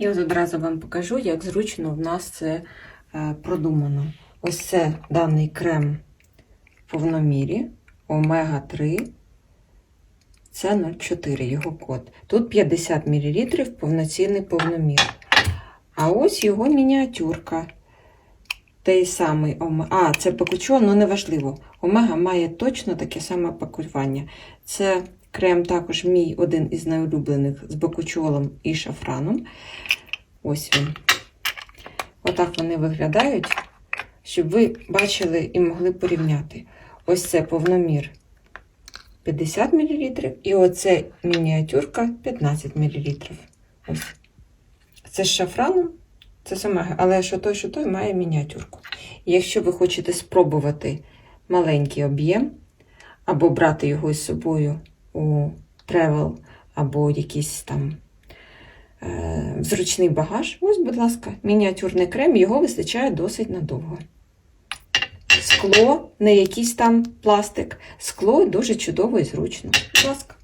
Ось одразу вам покажу, як зручно в нас це е, продумано. Ось це даний крем в повномірі, омега 3. Це 0,4 його код. Тут 50 мл повноцінний повномір. А ось його мініатюрка. Той самий омега. А, це пакучон, ну неважливо. Омега має точно таке саме пакування. Це крем також мій один із найулюблених з бакучолом і шафраном. Ось він. Отак вони виглядають, щоб ви бачили і могли порівняти. Ось це повномір 50 мл, і оце мініатюрка 15 мл. Ось. Це з шафраном, це саме, але що той, що той має мініатюрку. Якщо ви хочете спробувати маленький об'єм, або брати його з собою у тревел, або якийсь там е, зручний багаж, ось, будь ласка, мініатюрний крем, його вистачає досить надовго. Скло, не якийсь там пластик. Скло дуже чудово і зручно. Будь ласка.